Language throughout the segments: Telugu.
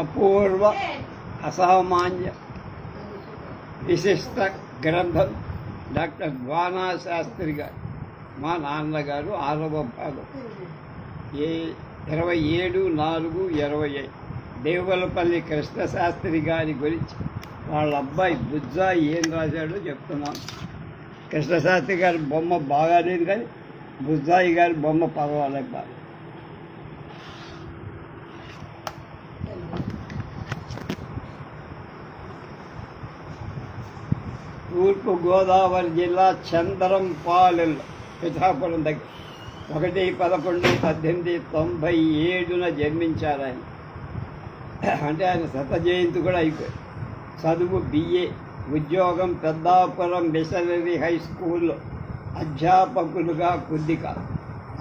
అపూర్వ అసామాన్య విశిష్ట గ్రంథం డాక్టర్ ద్వానా శాస్త్రి గారు మా నాన్నగారు ఆరవ భాగం ఏ ఇరవై ఏడు నాలుగు ఇరవై ఐదు. దేవులపల్లి కృష్ణశాస్త్రి గారి గురించి వాళ్ళ అబ్బాయి బుజ్జా ఏం రాశాడో చెప్తున్నాను. కృష్ణశాస్త్రి గారి బొమ్మ బాగాలేదు కానీ బుజ్జాయి గారి బొమ్మ పర్వాలేదు బాగా తూర్పు గోదావరి జిల్లా చందరంపాలెంలో పిఠాపురం దగ్గర. ఒకటి పదకొండు పద్దెనిమిది తొంభై ఏడున జన్మించారు ఆయన. అంటే ఆయన శత జయంతి కూడా అయిపోయింది. చదువు బిఏ ఉద్యోగం పెద్దాపురం మిషనరీ హై స్కూల్లో అధ్యాపకులుగా కొద్దిగా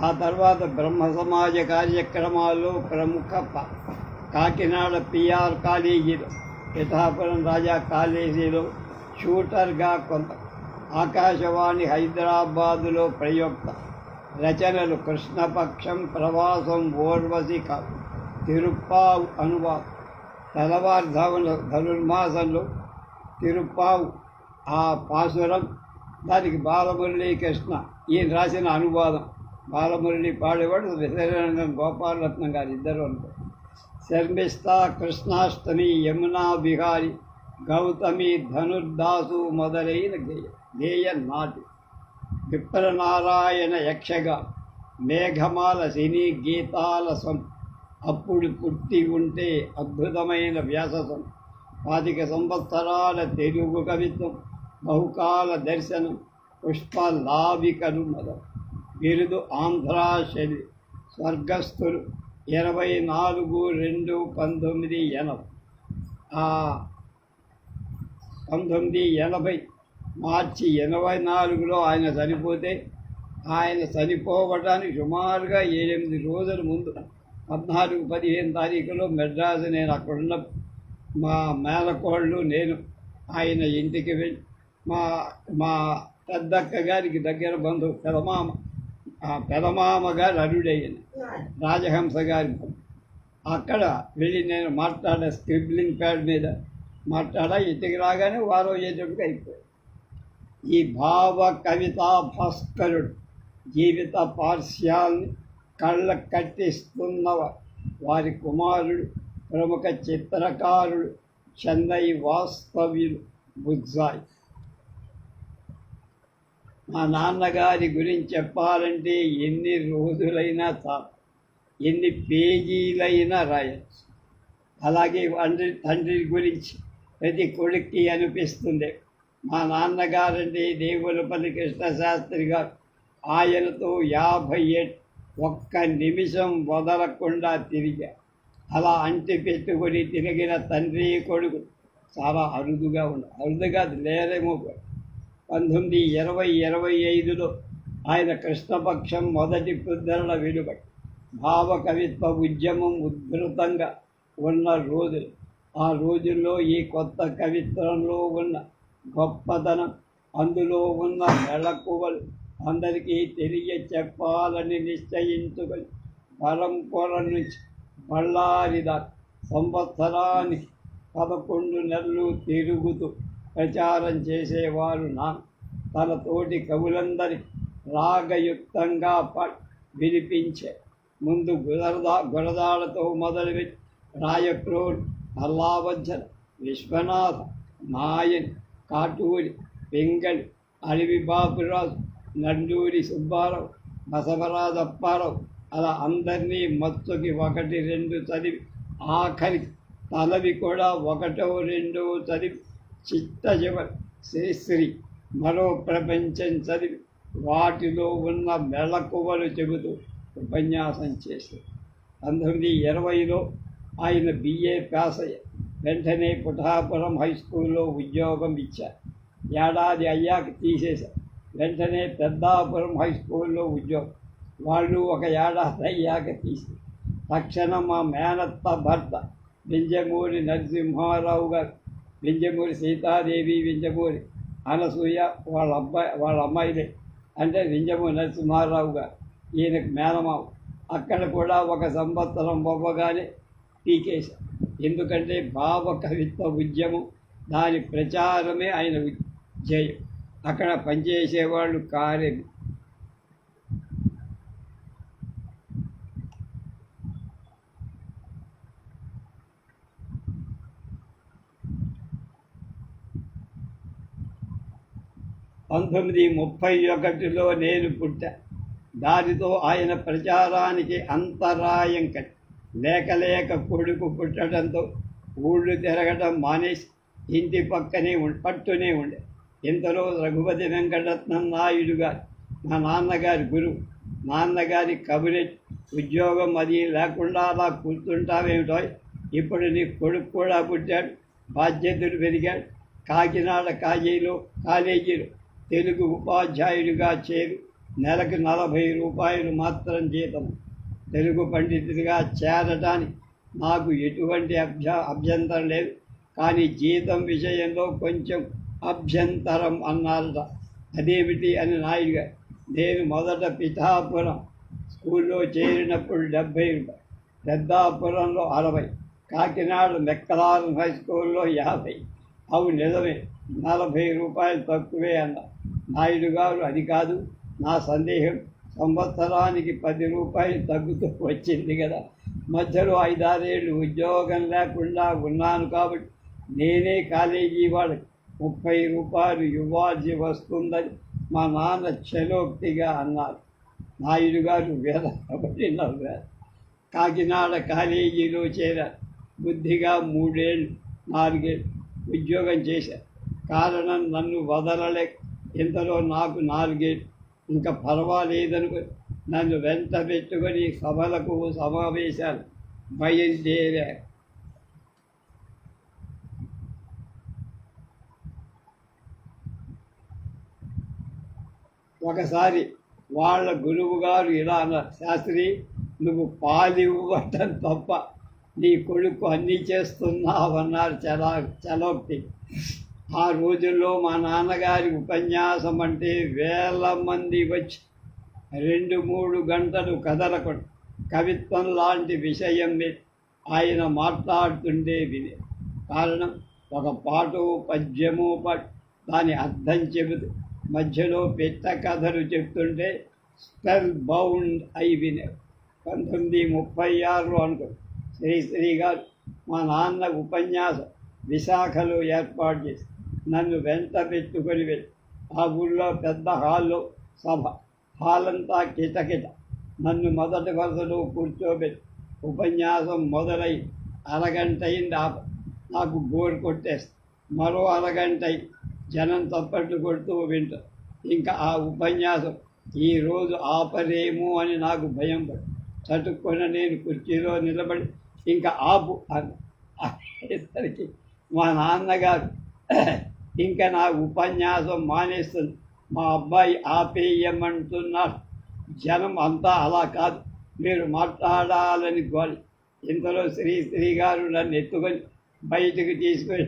ఆ తర్వాత బ్రహ్మ సమాజ కార్యక్రమాల్లో ప్రముఖ కాకినాడ పిఆర్ కాలేజీలో పిఠాపురం రాజా కాలేజీలో షూటర్గా కొంత ఆకాశవాణి హైదరాబాదులో ప్రయోక్త రచనలు కృష్ణపక్షం ప్రవాసం ఓర్వశిక తిరుప్పావు అనువాదం తెల్లవారుధాముల ధనుర్మాసంలో తిరుప్పావు ఆ పాసురం దానికి బాలమురళీ కృష్ణ ఈయన రాసిన అనువాదం. బాలమురళి పాడేవాడు విశరణం గోపాలరత్నం గారు ఇద్దరు అనుకో శర్మిస్తా కృష్ణాష్టమి యమునా బిహారి గౌతమి ధనుర్దాసు మొదలైన గేయ గేయ నాటి విప్రనారాయణ యక్షగా మేఘమాల సినీ గీతాల సం. అప్పుడు పుట్టి ఉంటే అద్భుతమైన వ్యాససం. పాతిక సంవత్సరాల తెలుగు కవిత్వం బహుకాల దర్శనం పుష్పలాభికలు మొదలు బిరుదు ఆంధ్రాశలి స్వర్గస్థులు ఇరవై నాలుగు రెండు పంతొమ్మిది ఎనభై. ఆ పంతొమ్మిది ఎనభై మార్చి ఎనభై నాలుగులో ఆయన చనిపోతే ఆయన చనిపోవడానికి సుమారుగా ఎనిమిది రోజుల ముందు పద్నాలుగు పదిహేను తారీఖులో మెడ్రాసు నేను అక్కడున్న మా మేనకోళ్ళు నేను ఆయన ఇంటికి వెళ్ళి మా మా పెద్దక్క గారికి దగ్గర బంధువు పెదమామ ఆ పెదమామ గారు అరుడయ్యింది రాజహంస గారి అక్కడ వెళ్ళి నేను మాట్లాడే స్క్రిబ్లింగ్ ప్యాడ్ మీద మాట్లాడ ఇంటికి రాగానే వారు అయ్యేటట్టుగా అయిపోయాడు. ఈ భావ కవితా భాస్కరుడు జీవిత పార్శ్యాల్ని కళ్ళ కట్టిస్తున్నవ వారి కుమారుడు ప్రముఖ చిత్రకారుడు చెన్నై వాస్తవ్యులు బుజ్జాయి. మా నాన్నగారి గురించి చెప్పాలంటే ఎన్ని రోజులైనా చాలు ఎన్ని పేజీలైనా రాయచ్చు. అలాగే తండ్రి తండ్రి గురించి ప్రతి కొడుక్కి అనిపిస్తుంది. మా నాన్నగారండి దేవులపల్లి కృష్ణశాస్త్రి గారు ఆయనతో యాభై ఏడు ఒక్క నిమిషం వదలకుండా తిరిగా. అలా అంటి పెట్టుకొని తిరిగిన తండ్రి కొడుకు చాలా అరుదుగా ఉంది అరుదుగా లేరేమో పంతొమ్మిది ఇరవై ఇరవై ఐదులో ఆయన కృష్ణపక్షం మొదటి పుద్ధరణ వెలువడి భావ కవిత్వ ఉద్యమం ఉద్ధృతంగా ఉన్న రోజులు. ఆ రోజుల్లో ఈ కొత్త కవిత్వంలో ఉన్న గొప్పతనం అందులో ఉన్న మెళకువలు అందరికీ తెలియ చెప్పాలని నిశ్చయించుకొని పరంపర నుంచి బళ్ళారిదా సంవత్సరానికి పదకొండు నెలలు తిరుగుతూ ప్రచారం చేసేవారు నా తన తోటి కవులందరికీ రాగయుక్తంగా ప వినిపించే ముందు గురదా గురదాలతో మొదలుపెట్టి రాయక్రోడ్ అల్లావజ్జన విశ్వనాథ నాయన్ కాటూరి పెంగళి అడవి బాపురాజు నండూరి సుబ్బారావు బసవరాజు అప్పారావు అలా అందరినీ మత్తుకి ఒకటి రెండు చదివి ఆఖరి తలవి కూడా ఒకటో రెండో చదివి చిత్త చివరి శ్రీశ్రీ మరో ప్రపంచం చదివి వాటిలో ఉన్న మెళకువలు చెబుతూ ఉపన్యాసం చేశారు. పంతొమ్మిది ఇరవైలో ఆయన బిఏ పాస్ అయ్యారు వెంటనే పుఠాపురం హై స్కూల్లో ఉద్యోగం ఇచ్చారు ఏడాది అయ్యాక తీసేశారు వెంటనే పెద్దాపురం హై స్కూల్లో ఉద్యోగం. వాళ్ళు ఒక ఏడాది అయ్యాక తీసి. తక్షణం మా మేనత్త భర్త వింజమూరి నరసింహారావు గారు. వింజమూరి సీతాదేవి వింజమూరి అనసూయ వాళ్ళ అబ్బాయి వాళ్ళ అమ్మాయిలే. అంటే వింజమూరి నరసింహారావు గారు. ఈయనకు మేనమావు అక్కడ కూడా ఒక సంవత్సరం అవ్వగానే పీకేశారు ఎందుకంటే భావ కవిత్వ ఉద్యమం దాని ప్రచారమే ఆయన జయం. అక్కడ పనిచేసేవాళ్ళు కార్య పంతొమ్మిది ముప్పై ఒకటిలో నేను పుట్టా. దానితో ఆయన ప్రచారానికి అంతరాయం కట్టి లేక లేక కొడుకు పుట్టడంతో ఊళ్ళు తిరగడం మానేసి ఇంటి పక్కనే ఉం పట్టునే ఉండే. ఇంతలో రఘుపతి వెంకటరత్నం నాయుడు గారు మా నాన్నగారి గురువు నాన్నగారి కబురెట్ ఉద్యోగం అది లేకుండా అలా కూర్చుంటావేమిటో ఇప్పుడు నీ కొడుకు కూడా పుట్టాడు బాధ్యతలు పెరిగాడు. కాకినాడ కాజీలో కాలేజీలో తెలుగు ఉపాధ్యాయుడిగా చేరు నెలకు నలభై రూపాయలు మాత్రం జీతం తెలుగు పండితుడిగా చేరడానికి నాకు ఎటువంటి అభ్య అభ్యంతరం లేదు. కానీ జీతం విషయంలో కొంచెం అభ్యంతరం అన్నారట. అదేమిటి అని నాయుడు గారు. నేను మొదట పిఠాపురం స్కూల్లో చేరినప్పుడు డెబ్భై పెద్దాపురంలో అరవై కాకినాడ మెక్కలారం హై స్కూల్లో యాభై. అవి నిజమే నలభై రూపాయలు తక్కువే అన్న నాయుడు గారు అది కాదు నా సందేహం సంవత్సరానికి పది రూపాయలు తగ్గుతూ వచ్చింది కదా. మధ్యలో ఐదారేళ్ళు ఉద్యోగం లేకుండా ఉన్నాను కాబట్టి నేనే కాలేజీ వాళ్ళకి ముప్పై రూపాయలు ఇవ్వాల్సి వస్తుందని మా నాన్న చలోక్తిగా అన్నారు. నాయుడు గారు వేదపడి నవ్వారు. కాకినాడ కాలేజీలో చేరారు. బుద్ధిగా మూడేళ్ళు నాలుగేళ్ళు ఉద్యోగం చేశారు. కారణం నన్ను వదలలే ఇంతలో నాకు నాలుగేళ్ళు. ఇంకా పర్వాలేదనుకో నన్ను వెంట పెట్టుకొని సభలకు సమావేశాలు బయలుదేరా. ఒకసారి వాళ్ళ గురువు గారు ఇలా అన్నారు శాస్త్రి నువ్వు పాలివ్వటం తప్ప నీ కొడుకు అన్నీ చేస్తున్నావన్నారు చలా చలోక్తి. ఆ రోజుల్లో మా నాన్నగారి ఉపన్యాసం అంటే వేల మంది వచ్చి రెండు మూడు గంటలు కదలకుండా కవిత్వం లాంటి విషయం మీద ఆయన మాట్లాడుతుండే వినే. కారణం ఒక పాట పద్యము పాటు దాని అర్థం చెబుతూ మధ్యలో పెట్ట కథలు చెప్తుంటే స్పెల్ బౌండ్ అయి వినే. పంతొమ్మిది ముప్పై ఆరు అనుకో. శ్రీశ్రీ గారు మా నాన్న ఉపన్యాసం విశాఖలో ఏర్పాటు చేసి నన్ను వెంట పెట్టుకొని వెళ్ళి. ఆ ఊళ్ళో పెద్ద హాల్లో సభ. హాల్ అంతా కిటకిట నన్ను మొదటి వరుసలో కూర్చోబెట్టి. ఉపన్యాసం మొదలై అరగంట అయింది ఆప. నాకు బోర్ కొట్టేస్తా. మరో అరగంట అయి జనం తప్పట్లు కొడుతూ వింటారు ఇంకా ఆ ఉపన్యాసం ఈరోజు ఆపరేమో అని నాకు భయం పడు. చటుక్కున నేను కుర్చీలో నిలబడి ఇంకా ఆపు అని. అనేసరికి మా నాన్నగారు ఇంకా నా ఉపన్యాసం మానేస్తుంది. మా అబ్బాయి ఆపేయమంటున్నారు జనం అంతా అలా కాదు. మీరు మాట్లాడాలని గోలి ఇంతలో శ్రీ శ్రీ గారు నన్ను ఎత్తుకొని బయటకు తీసుకొని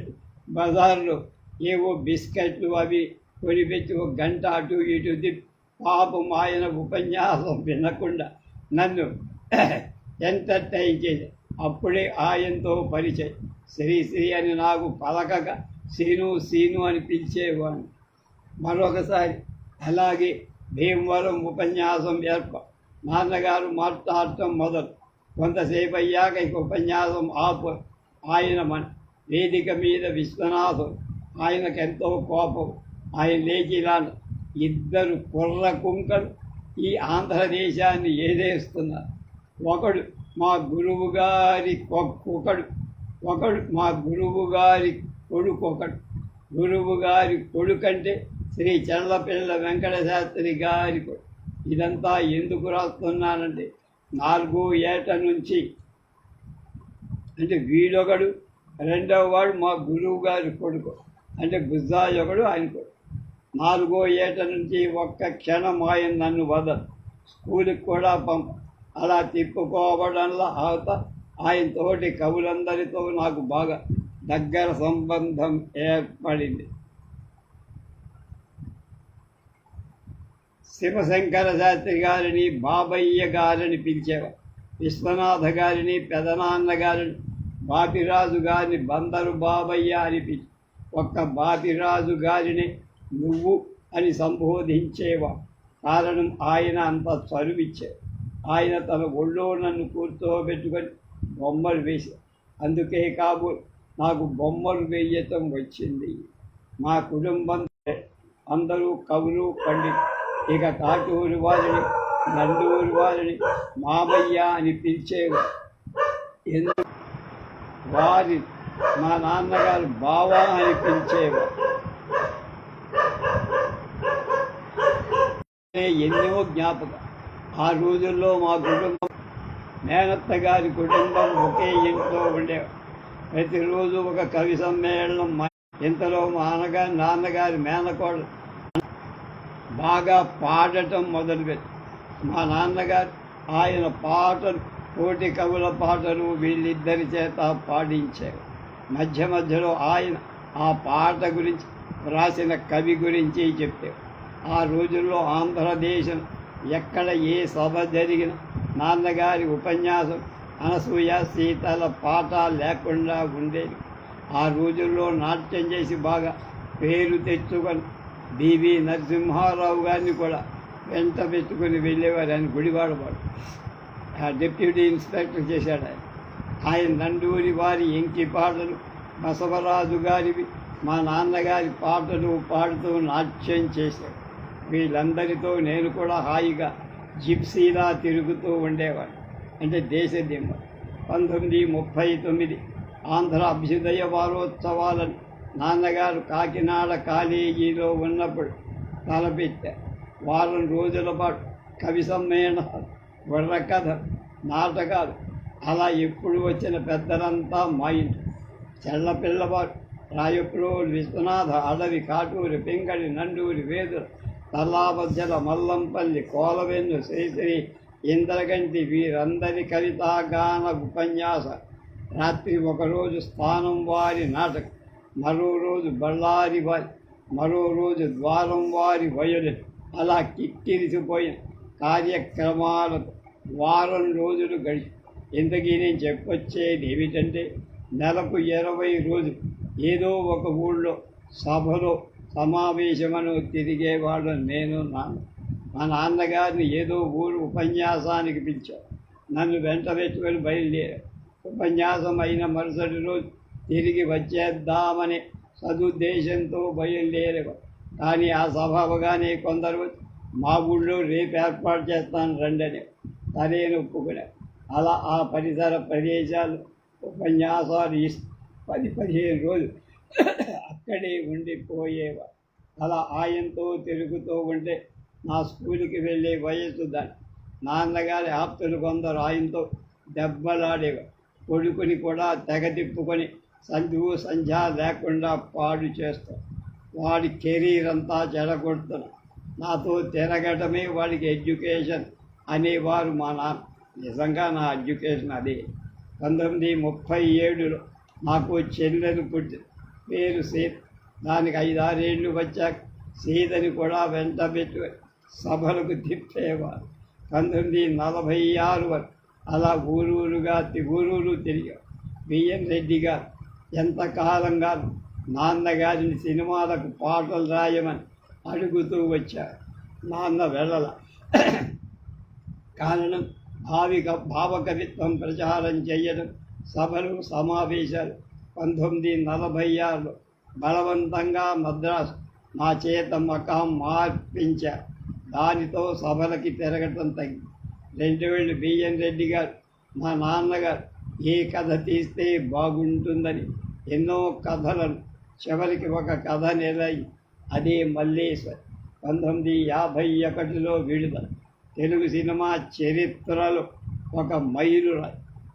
బజార్లో ఏవో బిస్కెట్లు అవి కొనిపెట్టి ఒక గంట అటు ఇటు తిప్పి పాపం ఆయన ఉపన్యాసం వినకుండా నన్ను ఎంటర్టైన్ చేసి అప్పుడే ఆయనతో పరిచయం. శ్రీ శ్రీ అని నాకు పలకగా సీను సీను అని పిలిచేవాడిని మరొకసారి అలాగే భీమవరం ఉపన్యాసం ఏర్ప నాన్నగారు మాట్లాడటం మొదలు. కొంతసేపు అయ్యాక ఇక ఉపన్యాసం ఆపు ఆయన మన వేదిక మీద విశ్వనాథం. ఆయనకు ఎంతో కోపం. ఆయన లేచి ఇలా ఇద్దరు కుర్ర కుంకలు ఈ ఆంధ్రదేశాన్ని ఏదేస్తున్నారు? ఒకడు మా గురువు గారి ఒకడు ఒకడు మా గురువు గారి కొడుకొకడు గురువు గారి కొడుకంటే శ్రీ చంద్రపిల్ల వెంకట శాస్త్రి గారి ఇదంతా ఎందుకు రాస్తున్నానంటే నాలుగో ఏట నుంచి అంటే వీడొకడు రెండవ వాడు మా గురువు గారి కొడుకు. అంటే గుజ్జాయి ఒకడు ఆయన కొడుకు. నాలుగో ఏట నుంచి ఒక్క క్షణం ఆయన నన్ను వదలు స్కూల్కి కూడా పంప అలా తిప్పుకోవడంలో అవత ఆయన తోటి కవులందరితో నాకు బాగా దగ్గర సంబంధం ఏర్పడింది. శివశంకర శాస్త్రి గారిని బాబయ్య గారిని పిలిచేవారు. విశ్వనాథ గారిని పెదనాన్న గారిని బాపిరాజు గారిని బందరు బాబయ్య అని పిలిచి ఒక్క బాపిరాజు గారిని నువ్వు అని సంబోధించేవా కారణం ఆయన అంత చనువిచ్చే ఆయన తన ఒళ్ళో నన్ను కూర్చోబెట్టుకొని బొమ్మలు వేసి అందుకే కాబోలు నాకు బొమ్మలు వేయటం వచ్చింది. మా కుటుంబం అందరూ కవులు పండిత్ ఇక కాటూరు వారిని నందూరు వారిని మామయ్య అని పిలిచేవారు. ఎందు వారి మా నాన్నగారు బావా అని పిలిచేవారు. ఎన్నో జ్ఞాపకం. ఆ రోజుల్లో మా కుటుంబం మేనత్త గారి కుటుంబం ఒకే ఇంట్లో ఉండేవారు. ప్రతిరోజు ఒక కవి సమ్మేళనం ఇంతలో మా అన్నగారి నాన్నగారి మేనకోడలు. బాగా పాడటం మొదలుపెట్టి మా నాన్నగారు ఆయన పాటలు కోటి కవుల పాటలు వీళ్ళిద్దరి చేత పాడించారు. మధ్య మధ్యలో ఆయన ఆ పాట గురించి రాసిన కవి గురించి చెప్పారు. ఆ రోజుల్లో ఆంధ్రదేశం ఎక్కడ ఏ సభ జరిగిన నాన్నగారి ఉపన్యాసం అనసూయ సీతల పాట లేకుండా ఉండేది. ఆ రోజుల్లో నాట్యం చేసి బాగా పేరు తెచ్చుకొని బీబీ నరసింహారావు గారిని కూడా వెంట పెట్టుకుని వెళ్ళేవారు. ఆయన గుడివాడవాడు ఆ డిప్యూటీ ఇన్స్పెక్టర్ చేశాడు ఆయన. ఆయన నండూరి వారి ఎంకి పాటలు బసవరాజు గారివి మా నాన్నగారి పాటలు పాడుతూ నాట్యం చేశాడు. వీళ్ళందరితో నేను కూడా హాయిగా జిప్సీలా తిరుగుతూ ఉండేవాడు అంటే దేశదిమ్మ పంతొమ్మిది ముప్పై తొమ్మిది. ఆంధ్ర అభ్యుదయ వారోత్సవాలను నాన్నగారు కాకినాడ కాలేజీలో ఉన్నప్పుడు తలపెట్టారు వారం రోజుల పాటు కవి సమ్మేళనాలు బుర్రకథ నాటకాలు. అలా ఎప్పుడు వచ్చిన పెద్దలంతా మా ఇంటి. చెల్ల పిల్లవారు రాయప్రోలు విశ్వనాథ అడవి కాటూరి పెంకడి నండూరి వేదుల తల్లాబద్దెల మల్లంపల్లి కోలవెన్ను శ్రీశ్రీ ఇంద్రగంటి వీరందరి కవితాగాన ఉపన్యాస. రాత్రి ఒకరోజు స్థానం వారి నాటకం. మరో రోజు బళ్ళారి వారి మరో రోజు ద్వారం వారి వయలు. అలా కిక్కిరిసిపోయిన కార్యక్రమాలతో వారం రోజులు గడిచి. ఇంతకీ నేను చెప్పొచ్చేది ఏమిటంటే నెలకు ఇరవై రోజులు ఏదో ఒక ఊళ్ళో సభలో సమావేశమను తిరిగేవాడు నేను నాన్న మా నాన్నగారిని ఏదో ఊరు ఉపన్యాసానికి పిలిచారు. నన్ను వెంట పెట్టుకొని బయలుదేరారు ఉపన్యాసం అయిన మరుసటి రోజు తిరిగి వచ్చేద్దామని సదుద్దేశంతో బయలుదేరేవారు కానీ ఆ సభ అవగానే కొందరు మా ఊళ్ళో రేపు ఏర్పాటు చేస్తాను రండని సరైన ఒప్పుకునే అలా ఆ పరిసర ప్రదేశాలు ఉపన్యాసాలు ఇస్ పది పదిహేను రోజులు అక్కడే ఉండిపోయేవారు అలా ఆయనతో తిరుగుతూ ఉంటే నా స్కూల్కి వెళ్ళే వయస్సు దాన్ని నాన్నగారి ఆప్తులు కొందరు ఆయనతో దెబ్బలాడేవారు కొడుకుని కూడా తెగ తిప్పుకొని సంధువు సంధ్య లేకుండా పాడు చేస్తాం. వాడి కెరీర్ అంతా చెడగొడుతున్నాం నాతో తిరగటమే వాడికి ఎడ్యుకేషన్ అనేవారు మా నాన్న. నిజంగా నా ఎడ్యుకేషన్ అదే. పంతొమ్మిది ముప్పై ఏడులో నాకు చెల్లెలు పుట్టింది పేరు సీత. దానికి ఐదారేళ్ళు వచ్చాక సీతని కూడా వెంట పెట్టి సభలకు తిప్పేవారు పంతొమ్మిది నలభై ఆరు వరకు అలా ఊరూరుగా ఊరూరు తిరిగారు బిఎం రెడ్డి గారు ఎంతకాలంగా నాన్నగారిని సినిమాలకు పాటలు రాయమని అడుగుతూ వచ్చారు. నాన్న వెళ్ళల. కారణం భావిక భావకవిత్వం ప్రచారం చేయడం సభలు సమావేశాలు. పంతొమ్మిది నలభై ఆరులో బలవంతంగా మద్రాసు నా చేత మకాం మార్పించారు. దానితో సభలకి తిరగటం తగ్గి. రెండు వేళ్ళు బిఎన్ రెడ్డి గారు మా నాన్నగారు ఏ కథ తీస్తే బాగుంటుందని ఎన్నో కథలను చివరికి ఒక కథ నిలయి. అదే మల్లేశ్వర్. పంతొమ్మిది యాభై ఒకటిలో విడుదల. తెలుగు సినిమా చరిత్రలో ఒక మైలురాయి.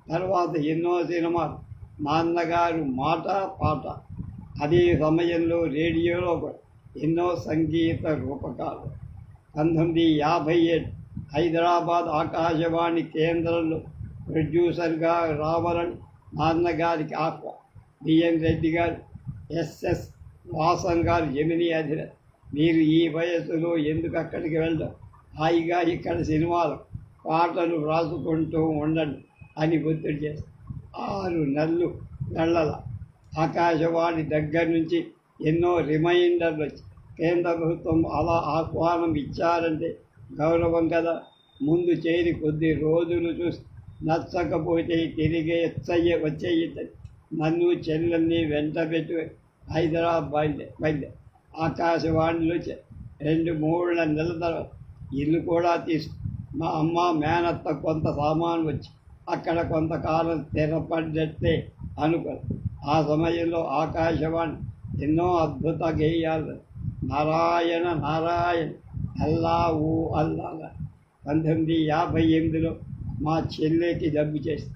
తర్వాత ఎన్నో సినిమాలు. నాన్నగారు మాట పాట. అదే సమయంలో రేడియోలో కూడా ఎన్నో సంగీత రూపకాలు. పంతొమ్మిది యాభై ఏడు. హైదరాబాద్ ఆకాశవాణి కేంద్రంలో ప్రొడ్యూసర్గా రావాలని నాన్నగారికి ఆహ్వా బిఎన్ రెడ్డి గారు ఎస్ఎస్ వాసన్ గారు జమిని అధిర మీరు ఈ వయస్సులో ఎందుకు అక్కడికి వెళ్ళడం? హాయిగా ఇక్కడ సినిమాలు పాటలు వ్రాసుకుంటూ ఉండండి అని ఒత్తిడి చేస్తారు ఆరు నెలలు నెలల ఆకాశవాణి దగ్గర నుంచి ఎన్నో రిమైండర్లు వచ్చి కేంద్ర ప్రభుత్వం అలా ఆహ్వానం ఇచ్చారంటే గౌరవం కదా. ముందు చేరి కొద్ది రోజులు చూసి నచ్చకపోతే తిరిగి వచ్చయ్య వచ్చేయి నన్ను చెల్లెల్ని వెంట పెట్టి. హైదరాబాద్ బయలుదే ఆకాశవాణిలో చే- రెండు మూడు నెలల తర్వాత ఇల్లు కూడా తీసుకు మా అమ్మ మేనత్త కొంత సామాను వచ్చి అక్కడ కొంతకాలం స్థిరపడ్డట్టే అనుకో ఆ సమయంలో ఆకాశవాణి ఎన్నో అద్భుత గేయాలు నారాయణ నారాయణ. అల్లా ఓ అల్లా. పంతొమ్మిది యాభై ఎనిమిదిలో మా చెల్లెకి దెబ్బ చేసి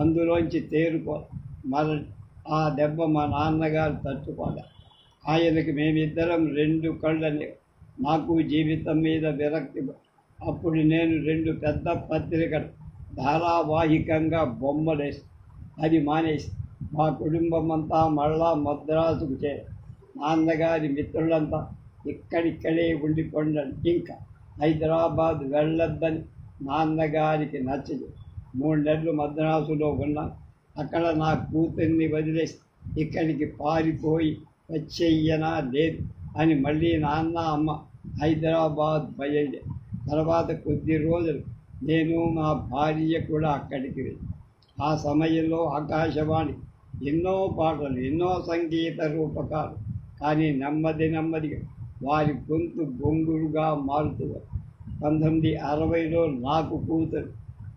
అందులోంచి తేరుకో. మర ఆ దెబ్బ మా నాన్నగారు తట్టుకోలే. ఆయనకి మేమిద్దరం రెండు కళ్ళని నాకు జీవితం మీద విరక్తి. అప్పుడు నేను రెండు పెద్ద పత్రికలు ధారావాహికంగా బొమ్మలేసి అది మానేసి మా కుటుంబం అంతా మళ్ళా మద్రాసుకు చేరు నాన్నగారి మిత్రులంతా ఇక్కడిక్కడే ఉండిపోండి. ఇంకా హైదరాబాద్ వెళ్ళొద్దని నాన్నగారికి నచ్చదు. మూడు నెలలు మద్రాసులో ఉన్నా అక్కడ నా కూతుర్ని వదిలేసి ఇక్కడికి పారిపోయి వచ్చేయ్యనా లేదు అని మళ్ళీ నాన్న అమ్మ హైదరాబాద్ బయలుదే తర్వాత కొద్ది రోజులు నేను మా భార్య కూడా అక్కడికి వెళ్ళి. ఆ సమయంలో ఆకాశవాణి ఎన్నో పాటలు ఎన్నో సంగీత రూపకాలు కానీ నెమ్మది నెమ్మదిగా వారి గొంతు బొంగురుగా మారుతుంది. పంతొమ్మిది అరవైలో నాకు కూతురు.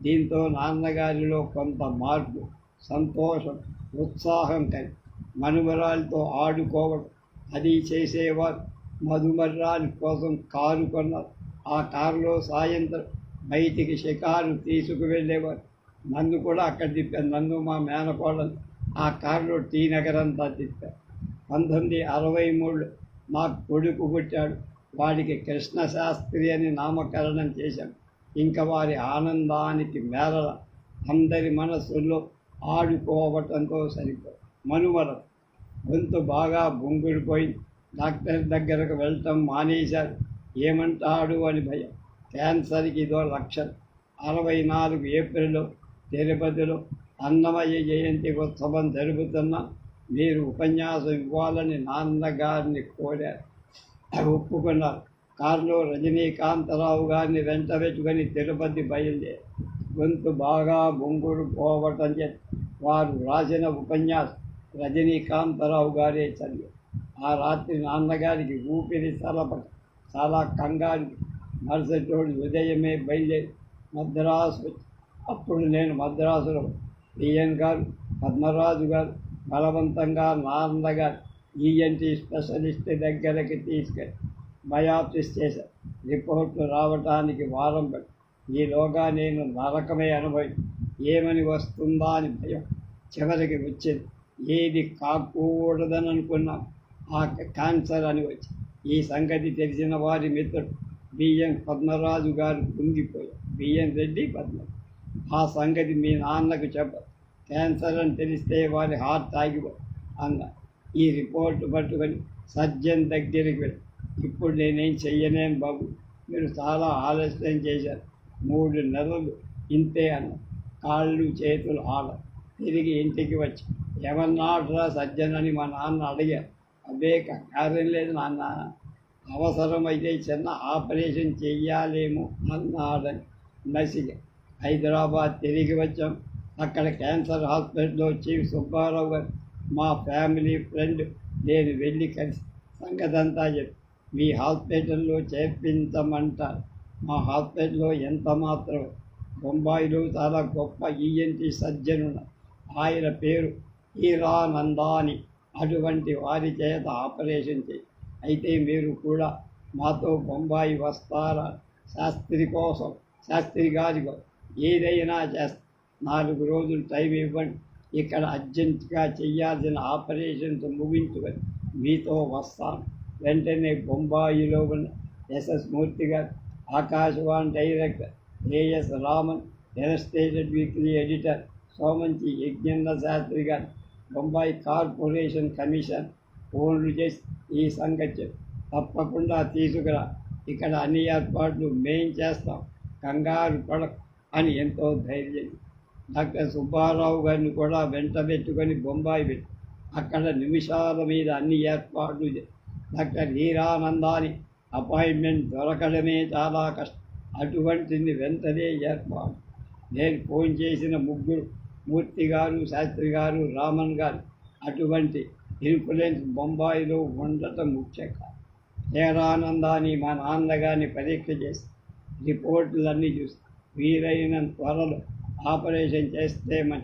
దీంతో నాన్నగారిలో కొంత మార్పు సంతోషం ఉత్సాహం కలిగి మనుమరాలతో ఆడుకోవడం అది చేసేవారు. మధుమర్రాలి కోసం కారు కొన్నారు. ఆ కారులో సాయంత్రం బయటికి షికారు తీసుకువెళ్ళేవారు. నన్ను కూడా అక్కడ తిప్పారు. నన్ను మా మేనకోడలు. ఆ కారులో టీ నగరంతా తిప్పారు. పంతొమ్మిది అరవై మూడు నాకు కొడుకు పుట్టాడు. వాడికి కృష్ణశాస్త్రి అని నామకరణం చేశాం. ఇంకా వారి ఆనందానికి మేరల అందరి మనస్సుల్లో ఆడుకోవటంతో సరిపో మనుమరం. గొంతు బాగా బొంగుడిపోయి డాక్టర్ దగ్గరకు వెళ్ళటం మానేశారు. ఏమంటాడు అని భయం. క్యాన్సర్కి ఇదో లక్షణం. అరవై నాలుగు ఏప్రిల్లో తిరుపతిలో అన్నమయ్య జయంతి ఉత్సవం జరుగుతున్న మీరు ఉపన్యాసం ఇవ్వాలని నాన్నగారిని కోరారు. ఒప్పుకున్నారు. కారులో రజనీకాంతరావు గారిని వెంటపెట్టుకొని తిరుపతి బయలుదేరి గొంతు బాగా బొంగురు పోవటం చేసి వారు రాసిన ఉపన్యాసం రజనీకాంతరావు గారే చదివారు. ఆ రాత్రి నాన్నగారికి ఊపిరి సలపట చాలా కంగారు మరుసటి రోజు ఉదయమే బయలుదేరి మద్రాసు అప్పుడు నేను మద్రాసులో పిఎన్ గారు పద్మరాజు గారు బలవంతంగా నాన్నగారు ఈఎన్టీ స్పెషలిస్ట్ దగ్గరికి తీసుకెళ్ళి బయాప్సిస్ చేశారు రిపోర్ట్లు రావటానికి వారం పట్టి ఈలోగా నేను నరకమే అనుభవి. ఏమని వస్తుందా అని భయం చివరికి వచ్చింది. ఏది కాకూడదని అనుకున్నాం ఆ క్యాన్సర్ అని వచ్చి. ఈ సంగతి తెలిసిన వారి మిత్రుడు బిఎన్ పద్మరాజు గారు కుంగిపోయారు. బిఎన్ రెడ్డి పద్మ ఆ సంగతి మీ నాన్నకు చెప్పదు క్యాన్సర్ అని తెలిస్తే వారి హార్ట్ ఆగిపో అన్న ఈ రిపోర్ట్ పట్టుకొని సర్జన్ దగ్గరికి వెళ్ళి ఇప్పుడు నేనేం చెయ్యలేను బాబు మీరు చాలా ఆలస్యం చేశారు మూడు నెలలు ఇంతే అన్న కాళ్ళు చేతులు ఆడ తిరిగి ఇంటికి వచ్చి ఏమన్నాడరా సజ్జన్ అని మా నాన్న అడిగారు. అదే కార్యం లేదు నాన్న అవసరమైతే చిన్న ఆపరేషన్ చెయ్యాలేమో అన్నాడని నసిగా. హైదరాబాద్ తిరిగి వచ్చాం అక్కడ క్యాన్సర్ హాస్పిటల్లో చీఫ్ సుబ్బారావు గారు మా ఫ్యామిలీ ఫ్రెండ్ నేను వెళ్ళి కలిసి సంగతంతా చెప్పి మీ హాస్పిటల్లో చేర్పించమంటారు. మా హాస్పిటల్లో ఎంత మాత్రం బొంబాయిలో చాలా గొప్ప ఈఎన్టీ సర్జన్ ఆయన పేరు హీరానందాని. అటువంటి వారి చేత ఆపరేషన్ చేయి. అయితే మీరు కూడా మాతో బొంబాయి వస్తారా? శాస్త్రి కోసం శాస్త్రి గారి ఏదైనా చేస్తారు నాలుగు రోజులు టైం ఇవ్వండి. ఇక్కడ అర్జెంటుగా చేయాల్సిన ఆపరేషన్స్ ముగించుకొని మీతో వస్తాను. వెంటనే బొంబాయిలో ఉన్న ఎస్ఎస్ మూర్తి గారు Akashvani director A S Raman ఎనస్టేటెడ్ weekly editor Somanchi Yajnanna Sastry గారు బొంబాయి కార్పొరేషన్ కమిషన్ ఫోన్లు చేసి ఈ సంగతి తప్పకుండా తీసుకురా. ఇక్కడ అన్ని ఏర్పాట్లు మేం చేస్తాం. కంగారు పడ అని ఎంతో ధైర్యం. డాక్టర్ సుబ్బారావు గారిని కూడా వెంట పెట్టుకొని బొంబాయి పెట్టి. అక్కడ నిమిషాల మీద అన్ని ఏర్పాట్లు డాక్టర్ హీరానందాని అపాయింట్మెంట్ దొరకడమే చాలా కష్టం. అటువంటిది వెంటనే ఏర్పాటు. నేను ఫోన్ చేసిన ముగ్గురు మూర్తి గారు శాస్త్రి గారు రామన్ గారు అటువంటి ఇన్ఫ్లుయెన్స్ బొంబాయిలో ఉండటం ముఖ్యం కాదు హేరానందాన్ని మా నాన్నగారిని పరీక్ష చేసి రిపోర్టులన్నీ చూసి వీలైన త్వరలో ఆపరేషన్ చేస్తే మన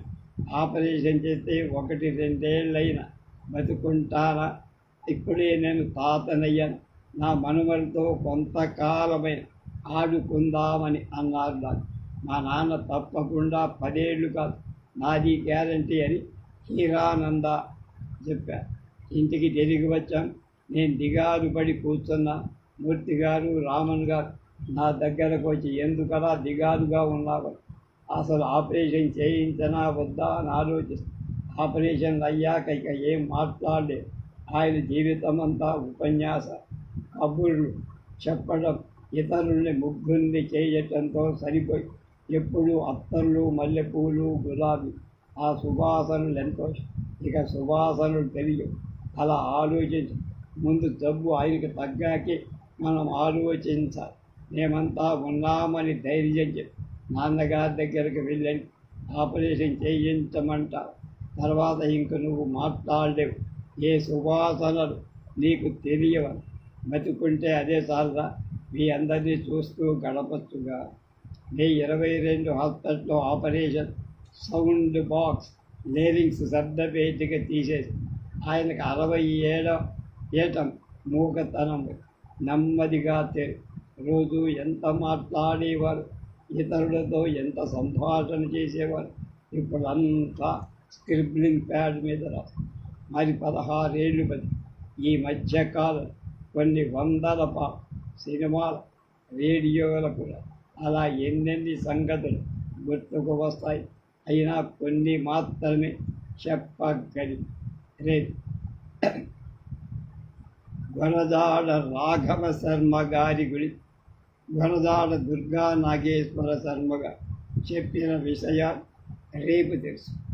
ఆపరేషన్ చేస్తే ఒకటి రెండేళ్ళైనా బతుకుంటానా ఇప్పుడే నేను తాతనయ్యాను. నా మనుమలతో కొంతకాలమైన ఆడుకుందామని అన్నారు నాకు మా నాన్న తప్పకుండా పదేళ్ళు కాదు నాది గ్యారంటీ అని హీరానంద చెప్పారు ఇంటికి తిరిగి వచ్చాం. నేను దిగారు పడి కూర్చున్నా. మూర్తి గారు రామన్ గారు నా దగ్గరకు వచ్చి ఎందుకలా దిగారుగా ఉన్నావు? అసలు ఆపరేషన్ చేయించనా వద్దా అని ఆలోచిస్తాను ఆపరేషన్ అయ్యాక ఇక ఏం మాట్లాడలేదు ఆయన జీవితం అంతా ఉపన్యాస కబుర్లు చెప్పడం ఇతరుల్ని ముగ్గురిని చేయటంతో సరిపోయి ఎప్పుడు అత్తర్లు మల్లెపూలు గులాబీ ఆ సువాసనలు ఎంతో ఇక సువాసనలు తెలియవు. అలా ఆలోచించి. ముందు జబ్బు ఆయనకు తగ్గాకే మనం ఆలోచించాలి. మేమంతా ఉన్నామని ధైర్యం చెప్పి. నాన్నగారి దగ్గరికి వెళ్ళండి. ఆపరేషన్ చేయించమంట. తర్వాత ఇంక నువ్వు మాట్లాడలేవు. ఏ సువాసనలు నీకు తెలియవని బతుకుంటే అదే చాలరా మీ అందరినీ చూస్తూ గడపచ్చుగా. మే ఇరవై రెండు హాస్పిటల్లో ఆపరేషన్. సౌండ్ బాక్స్ లేరింగ్స్ శబ్దపేటిక తీసేసి. ఆయనకు అరవై ఏడ ఏటం మూకతనం నెమ్మదిగా రోజు ఎంత మాట్లాడేవారు? ఇతరులతో ఎంత సంభాషణ చేసేవారు? ఇప్పుడు అంతా స్క్రిబ్లింగ్ ప్యాడ్ మీద రాస్తారు మరి పదహారేళ్ళు పది. ఈ మధ్యకాలం కొన్ని వందల పా సినిమాల రేడియోల కూడా అలా ఎన్నెన్ని సంగతులు గుర్తుకు వస్తాయి? అయినా కొన్ని మాత్రమే చెప్పగలి రేపు గొరదాడ రాఘవ శర్మ గారి గురించి గొరదాడ దుర్గా నాగేశ్వర శర్మగా చెప్పిన విషయాలు రేపు తెలుసు.